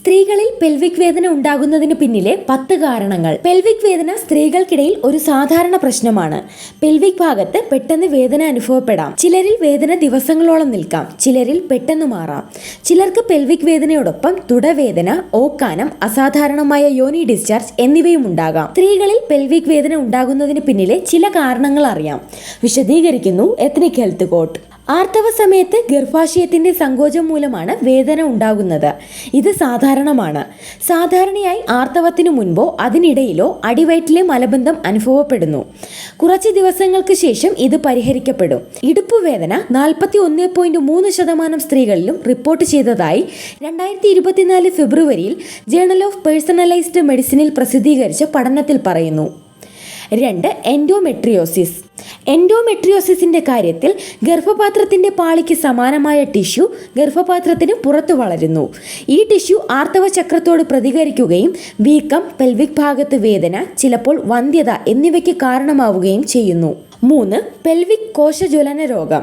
സ്ത്രീകളിൽ പെൽവിക് വേദന ഉണ്ടാകുന്നതിന് പിന്നിലെ പത്ത് കാരണങ്ങൾ. പെൽവിക് വേദന സ്ത്രീകൾക്കിടയിൽ ഒരു സാധാരണ പ്രശ്നമാണ്. പെൽവിക് ഭാഗത്ത് പെട്ടെന്ന് വേദന അനുഭവപ്പെടാം. ചിലരിൽ വേദന ദിവസങ്ങളോളം നിൽക്കാം. ചിലരിൽ പെട്ടെന്ന് മാറാം. ചിലർക്ക് പെൽവിക് വേദനയോടൊപ്പം തുടവേദന ഓക്കാനം അസാധാരണമായ യോനി ഡിസ്ചാർജ് എന്നിവയും ഉണ്ടാകാം. സ്ത്രീകളിൽ പെൽവിക് വേദന ഉണ്ടാകുന്നതിന് പിന്നിലെ ചില കാരണങ്ങൾ അറിയാം. വിശദീകരിക്കുന്നു എത്നിക് ഹെൽത്ത് കോട്ട് ആർത്തവ സമയത്ത് ഗർഭാശയത്തിന്റെ സങ്കോചം മൂലമാണ് വേദന ഉണ്ടാകുന്നത്. ഇത് സാധാരണമാണ്. സാധാരണയായി ആർത്തവത്തിനു മുൻപോ അതിനിടയിലോ അടിവയറ്റിലെ മലബന്ധം അനുഭവപ്പെടുന്നു. കുറച്ച് ദിവസങ്ങൾക്ക് ശേഷം ഇത് പരിഹരിക്കപ്പെടും. ഇടുപ്പ് വേദന നാൽപ്പത്തി ഒന്ന് പോയിന്റ് മൂന്ന് ശതമാനം സ്ത്രീകളിലും റിപ്പോർട്ട് ചെയ്തതായി രണ്ടായിരത്തി ഇരുപത്തിനാല് ഫെബ്രുവരിയിൽ ജേണൽ ഓഫ് പേഴ്സണലൈസ്ഡ് മെഡിസിനിൽ പ്രസിദ്ധീകരിച്ച പഠനത്തിൽ പറയുന്നു. രണ്ട് എൻഡോമെട്രിയോസിസ് എൻഡോമെട്രിയോസിസിന്റെ കാര്യത്തിൽ ഗർഭപാത്രത്തിന്റെ പാളിക്ക് സമാനമായ ടിഷ്യൂ ഗർഭപാത്രത്തിന് പുറത്തു വളരുന്നു. ഈ ടിഷ്യൂ ആർത്തവ ചക്രത്തോട് പ്രതികരിക്കുകയും വീക്കം പെൽവിക് ഭാഗത്ത് വേദന ചിലപ്പോൾ വന്ധ്യത എന്നിവയ്ക്ക് കാരണമാവുകയും ചെയ്യുന്നു. മൂന്ന് പെൽവിക് കോശജ്വലന രോഗം.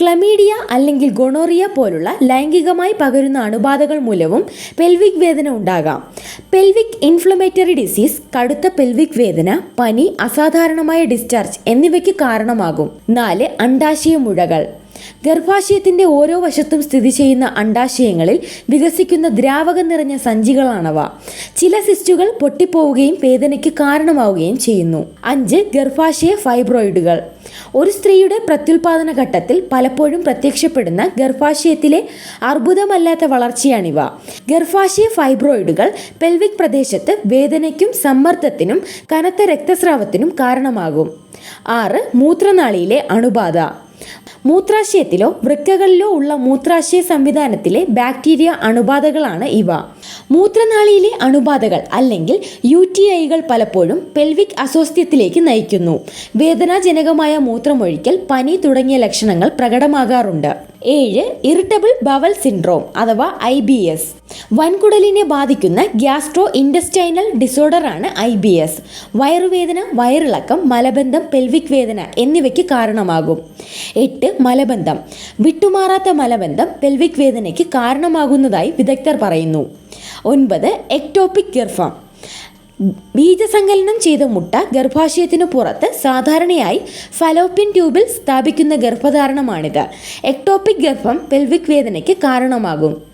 ക്ലമീഡിയ അല്ലെങ്കിൽ ഗൊണോറിയ പോലുള്ള ലൈംഗികമായി പകരുന്ന അണുബാധകൾ മൂലവും പെൽവിക് വേദന ഉണ്ടാകാം. പെൽവിക് ഇൻഫ്ലമേറ്ററി ഡിസീസ് കടുത്ത പെൽവിക് വേദന പനി അസാധാരണമായ ഡിസ്ചാർജ് എന്നിവയ്ക്ക് കാരണമാകും. നാല് അണ്ടാശയ മുഴകൾ. ഗർഭാശയത്തിന്റെ ഓരോ വശത്തും സ്ഥിതി ചെയ്യുന്ന അണ്ടാശയങ്ങളിൽ വികസിക്കുന്ന ദ്രാവകം നിറഞ്ഞ സഞ്ചികളാണവ. ചില സിസ്റ്റുകൾ പൊട്ടിപ്പോവുകയും വേദനയ്ക്ക് കാരണമാവുകയും ചെയ്യുന്നു. അഞ്ച് ഗർഭാശയ ഫൈബ്രോയിഡുകൾ. ഒരു സ്ത്രീയുടെ പ്രത്യുൽപാദന ഘട്ടത്തിൽ പലപ്പോഴും പ്രത്യക്ഷപ്പെടുന്ന ഗർഭാശയത്തിലെ അർബുദമല്ലാത്ത വളർച്ചയാണിവ. ഗർഭാശയ ഫൈബ്രോയിഡുകൾ പെൽവിക് പ്രദേശത്ത് വേദനയ്ക്കും സമ്മർദ്ദത്തിനും കനത്ത രക്തസ്രാവത്തിനും കാരണമാകും. ആറ് മൂത്രനാളിയിലെ അണുബാധ. മൂത്രാശയത്തിലോ വൃക്കകളിലോ ഉള്ള മൂത്രാശയ സംവിധാനത്തിലെ ബാക്ടീരിയ അണുബാധകളാണ് ഇവ. മൂത്രനാളിയിലെ അണുബാധകൾ അല്ലെങ്കിൽ യു ടി ഐകൾ പലപ്പോഴും പെൽവിക് അസ്വാസ്ഥ്യത്തിലേക്ക് നയിക്കുന്നു. വേദനാജനകമായ മൂത്രമൊഴിക്കൽ പനി തുടങ്ങിയ ലക്ഷണങ്ങൾ പ്രകടമാകാറുണ്ട്. ഏഴ് ഇറിറ്റബിൾ ബവൽ സിൻഡ്രോം അഥവാ ഐ ബി എസ് വൻകുടലിനെ ബാധിക്കുന്ന ഗ്യാസ്ട്രോ ഇൻഡസ്റ്റൈനൽ ഡിസോർഡർ ആണ് ഐ ബി എസ് വയറുവേദന വയറിളക്കം മലബന്ധം പെൽവിക് വേദന എന്നിവയ്ക്ക് കാരണമാകും. എട്ട് മലബന്ധം. വിട്ടുമാറാത്ത മലബന്ധം പെൽവിക് വേദനയ്ക്ക് കാരണമാകുന്നതായി വിദഗ്ധർ പറയുന്നു. ഒൻപത് എക്ടോപിക് ഗർഭം ബീജസങ്കലനം ചെയ്ത മുട്ട ഗർഭാശയത്തിനു പുറത്ത് സാധാരണയായി ഫലോപ്യൻ ട്യൂബിൽ സ്ഥാപിക്കുന്ന ഗർഭധാരണമാണിത്. എക്ടോപിക് ഗർഭം പെൽവിക് വേദനയ്ക്ക് കാരണമാകും.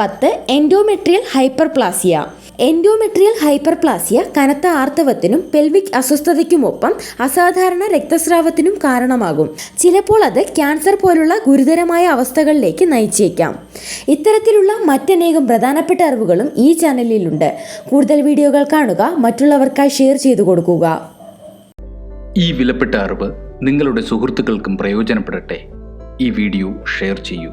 പത്ത് എൻഡോമെട്രിയൽ ഹൈപ്പർപ്ലാസിയ എൻഡോമെട്രിയൽ ഹൈപ്പർപ്ലാസിയ കനത്ത ആർത്തവത്തിനും പെൽവിക് അസ്വസ്ഥതയ്ക്കുമൊപ്പം അസാധാരണ രക്തസ്രാവത്തിനും കാരണമാകും. ചിലപ്പോൾ അത് ക്യാൻസർ പോലുള്ള ഗുരുതരമായ അവസ്ഥകളിലേക്ക് നയിച്ചേക്കാം. ഇത്തരത്തിലുള്ള മറ്റനേകം പ്രധാനപ്പെട്ട അറിവുകളും ഈ ചാനലിലുണ്ട്. കൂടുതൽ വീഡിയോകൾ കാണുക മറ്റുള്ളവർക്കായി ഷെയർ ചെയ്തു കൊടുക്കുക. ഈ വിലപ്പെട്ട അറിവ് നിങ്ങളുടെ സുഹൃത്തുക്കൾക്കും പ്രയോജനപ്പെടട്ടെ. ഈ വീഡിയോ ഷെയർ ചെയ്യൂ.